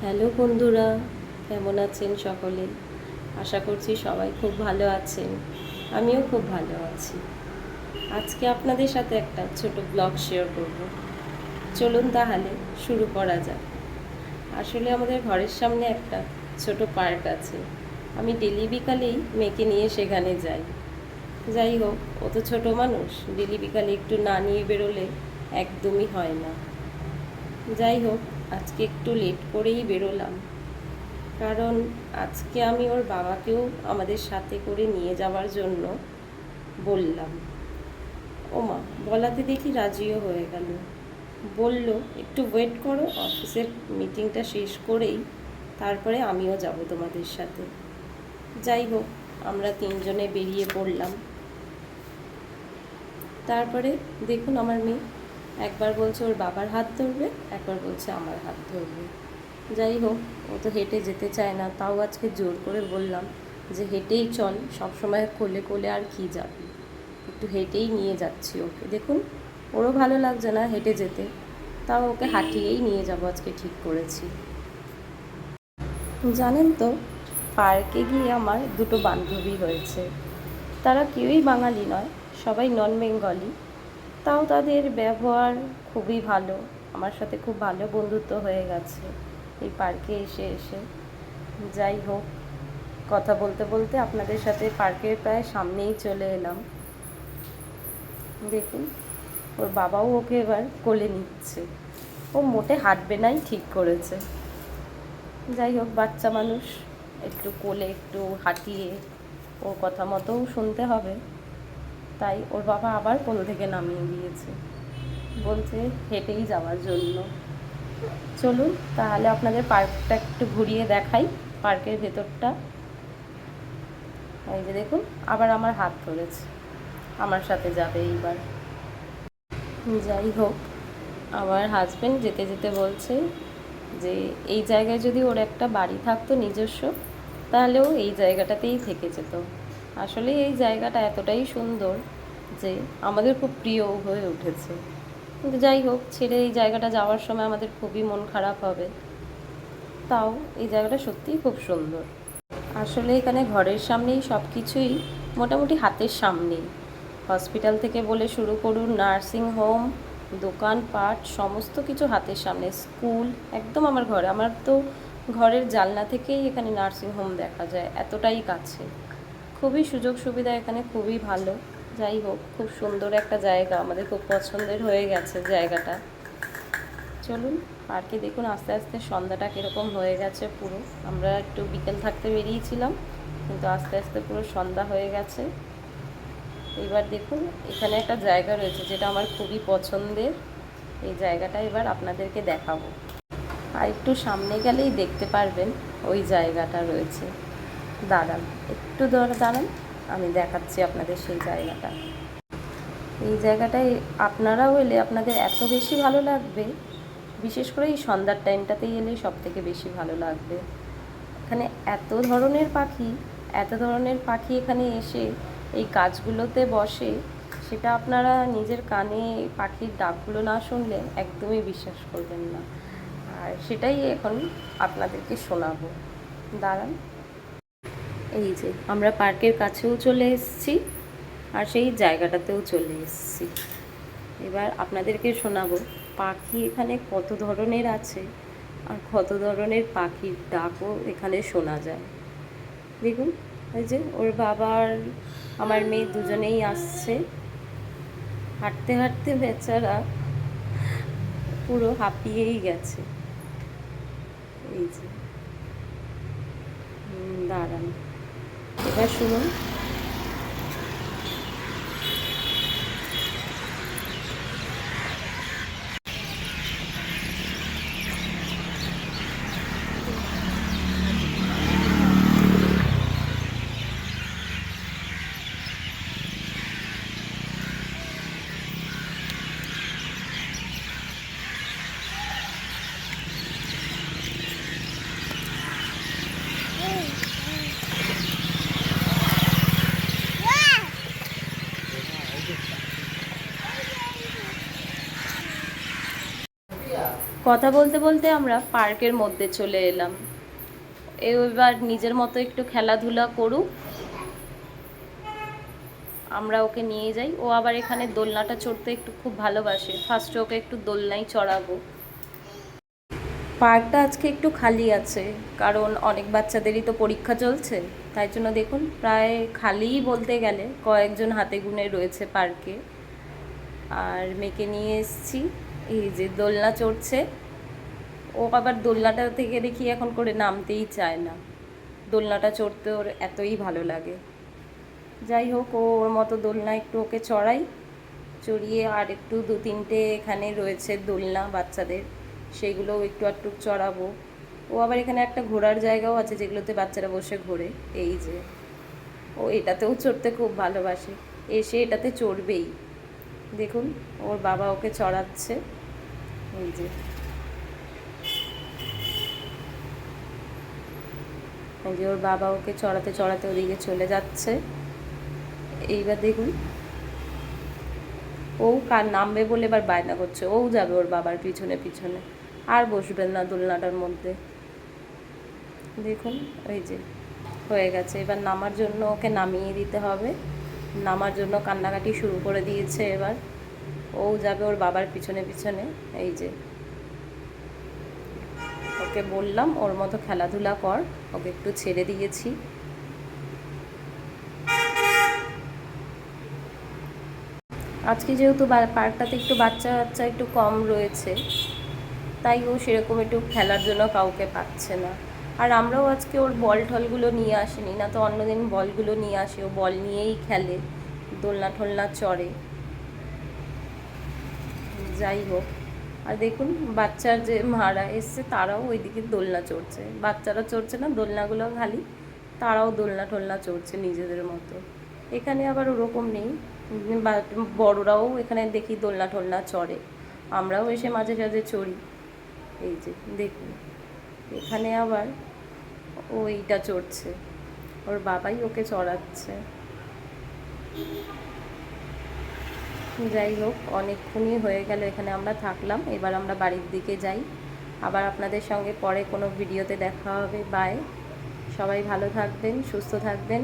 Hello বন্ধুরা, কেমন আছেন সকলে? আশা করছি সবাই খুব ভালো আছেন। আমিও খুব ভালো আছি। আজকে আপনাদের সাথে একটা ছোট ব্লগ শেয়ার করব। চলুন তাহলে শুরু করা যাক। আসলে আমাদের ঘরের সামনে একটা ছোট পার্ক আছে। আমি ডেলি বিকালেই মেয়েকে নিয়ে সেখানে যাই। যাই হোক, ও তো ছোটো মানুষ, ডেলি বিকালে একটু না নিয়ে বেরোলে একদমই হয় না। যাই হোক আজকে একটু লেট করেই বেরোলাম। কারণ আজকে আমি ওর বাবাকেও আমাদের সাথে করে নিয়ে যাওয়ার জন্য বললাম। ওমা, বলাতে দেখি রাজিও হয়ে গেল। বলল, একটু ওয়েট করো অফিসের মিটিংটা শেষ করেই তারপরে আমিও যাব তোমাদের সাথে। যাই হোক, আমরা তিনজনে বেরিয়ে পড়লাম। তারপরে দেখুন আমার মেয়ে একবার বলছে ওর বাবার হাত ধরবে, একবার বলছে আমার হাত ধরবে। যাই হোক, ও তো হেঁটে যেতে চায় না, তাও আজকে জোর করে বললাম যে হেঁটেই চল সবসময় কোলে কোলে আর কি যাবি? একটু হেঁটেই নিয়ে যাচ্ছি ওকে। দেখুন, ওরও ভালো লাগছে না হেঁটে যেতে, তাও ওকে হাঁটিয়েই নিয়ে যাব আজকে ঠিক করেছি। জানেন তো, পার্কে গিয়ে আমার দুটো বান্ধবী হয়েছে। তারা কেউই বাঙালি নয়, সবাই নন বেঙ্গলি। তাও তাদের ব্যবহার খুবই ভালো। আমার সাথে খুব ভালো বন্ধুত্ব হয়ে গেছে এই পার্কে এসে এসে। যাই হোক, কথা বলতে বলতে আপনাদের সাথে পার্কের প্রায় সামনেই চলে এলাম। দেখুন, ওর বাবাও ওকে এবার কোলে নিচ্ছে। ও মোটে হাঁটবে নাই, ঠিক করেছে। যাই হোক, বাচ্চা মানুষ, একটু কোলে একটু হাঁটিয়ে ওর কথা মতোও শুনতে হবে। তাই ওর বাবা আবার কোল থেকে নামিয়ে দিয়েছে। বলছে হেঁটেই যাওয়ার জন্য। চলুন, তাহলে আপনাদের পার্কটা একটু ঘুরিয়ে দেখাই, পার্কের ভেতরটা। এই যে দেখুন, আবার আমার হাত ধরেছে। আমার সাথে যাবে এইবার। যাই হোক, আমার হাজবেন্ড যেতে যেতে বলছে যে, এই জায়গায় যদি ওর একটা বাড়ি থাকতো নিজস্ব তাহলেও এই জায়গাটাতেই থেকে যেত। আসলে এই জায়গাটা এতটাই সুন্দর যে আমাদের খুব প্রিয় হয়ে উঠেছে। কিন্তু যাই হোক, ছেড়ে এই জায়গাটা যাওয়ার সময় আমাদের খুবই মন খারাপ হবে। তাও এই জায়গাটা সত্যিই খুব সুন্দর। আসলে এখানে ঘরের সামনেই সব কিছুই মোটামুটি হাতের সামনেই। হসপিটাল থেকে বলে শুরু করুন, নার্সিং হোম, দোকানপাট, সমস্ত কিছু হাতের সামনে। স্কুল, একদম আমার ঘরে। আমার তো ঘরের জানলা থেকেই এখানে নার্সিং হোম দেখা যায়, এতটাই কাছে। খুবই সুযোগ সুবিধা এখানে, খুবই ভালো। যাই হোক, খুব সুন্দর একটা জায়গা। আমাদের খুব পছন্দের হয়ে গেছে জায়গাটা। চলুন, পার্কে দেখুন আস্তে আস্তে সন্ধ্যাটা কীরকম হয়ে গেছে পুরো। আমরা একটু বিকেল থাকতে বেরিয়েছিলাম, কিন্তু আস্তে আস্তে পুরো সন্ধ্যা হয়ে গেছে। এবার দেখুন, এখানে একটা জায়গা রয়েছে যেটা আমার খুবই পছন্দের। এই জায়গাটা এবার আপনাদেরকে দেখাবো। আর একটু সামনে গেলেই দেখতে পারবেন, ওই জায়গাটা রয়েছে। দাঁড়ান, একটু ধরে দাঁড়ান, আমি দেখাচ্ছি আপনাদের সেই জায়গাটা। এই জায়গাটায় আপনারাও এলে আপনাদের এত বেশি ভালো লাগবে, বিশেষ করে এই সন্ধ্যার টাইমটাতেই এলে সব থেকে বেশি ভালো লাগবে। এখানে এত ধরনের পাখি, এত ধরনের পাখি এখানে এসে এই কাজগুলোতে বসে, সেটা আপনারা নিজের কানে পাখির ডাকগুলো না শুনলে একদমই বিশ্বাস করবেন না। আর সেটাই এখন আপনাদেরকে শোনাবো। দাঁড়ান। এই যে, আমরা পার্কের কাছেও চলে এসেছি আর সেই জায়গাটাতেও চলে এসেছি। এবার আপনাদেরকে শোনাবো, পাখি এখানে কত ধরনের আছে আর কত ধরনের পাখির ডাকও এখানে শোনা যায়। দেখুন, এই যে ওর বাবার আমার মেয়ে দুজনেই আসছে। হাঁটতে হাঁটতে বেচারা পুরো হাঁপিয়েই গেছে। এই যে দাঁড়ান। এবার শুনুন। কথা বলতে বলতে আমরা পার্কের মধ্যে চলে এলাম। এবার নিজের মতো একটু খেলাধুলা করুক। আমরা ওকে নিয়ে যাই। ও আবার এখানে দোলনাটা চড়তে একটু খুব ভালোবাসে। ফার্স্টে ওকে একটু দোলনায় চড়াবো। পার্কটা আজকে একটু খালি আছে, কারণ অনেক বাচ্চাদেরই তো পরীক্ষা চলছে। তাই জন্য দেখুন, প্রায় খালিই বলতে গেলে কয়েকজন হাতে গুনে রয়েছে পার্কে। আর মেয়েকে নিয়ে এসেছি। এই যে দোলনা চড়ছে, ও আবার দোলনাটা থেকে দেখি এখন করে নামতেই চায় না। দোলনাটা চড়তে ওর এতই ভালো লাগে। যাই হোক, ও ওর মতো দোলনা একটু ওকে চড়াই। চড়িয়ে আর একটু দু তিনটে এখানে রয়েছে দোলনা বাচ্চাদের সেগুলোও একটু একটু চড়াবো। ও আবার এখানে একটা ঘোরার জায়গাও আছে যেগুলোতে বাচ্চারা বসে ঘোরে, এই যে। ও এটাতেও চড়তে খুব ভালোবাসে, এসে এটাতে চড়বেই। দেখুন, ওর বাবা ওকে চড়াচ্ছে। এই যে এই যে ওর বাবা ওকে চড়াতে চড়াতে ওদিকে চলে যাচ্ছে। এইবার দেখুন। ও কার নামবে বলে এবার বায়না করছে। ও যাবে ওর বাবার পিছনে পিছনে। আর বসবেন না দোলনাটার মধ্যে। দেখুন ওই যে হয়ে গেছে। এবার নামার জন্য ওকে নামিয়ে দিতে হবে। নামার জন্য কান্নাকাটি শুরু করে দিয়েছে এবার। ও যাবে ওর বাবার পিছনে পিছনে, এই যে। ওকে বললাম, ওর মতো খেলাধুলা কর, ওকে একটু ছেড়ে দিয়েছি। আজকে যেহেতু পার্কটাতে একটু বাচ্চা বাচ্চা একটু কম রয়েছে, তাই ও সেরকম একটু খেলার জন্য কাউকে পাচ্ছে না। আর আমরাও আজকে ওর বল টলগুলো নিয়ে আসিনি, না তো অন্যদিন বলগুলো নিয়ে আসে, ও বল নিয়েই খেলে, দোলনা ঠোলনা চড়ে। যাই হোক। আর দেখুন, বাচ্চার যে মারা এসছে, তারাও ওইদিকে দোলনা চড়ছে। বাচ্চারা চড়ছে না, দোলনাগুলো খালি, তারাও দোলনা টোলনা চড়ছে নিজেদের মতো। এখানে আবার ওরকম নেই। বড়রাও এখানে দেখি দোলনা টোলনা চড়ে। আমরাও এসে মাঝে সাঝে চড়ি। এই যে, দেখুন। এখানে আবার ওইটা চড়ছে। ওর বাবাই ওকে চড়াচ্ছে। যাই হোক, অনেকক্ষণই হয়ে গেল, এখানে আমরা থাকলাম। এবার আমরা বাড়ির দিকে যাই। আবার আপনাদের সঙ্গে পরে কোনো ভিডিওতে দেখা হবে। বাই সবাই ভালো থাকবেন, সুস্থ থাকবেন।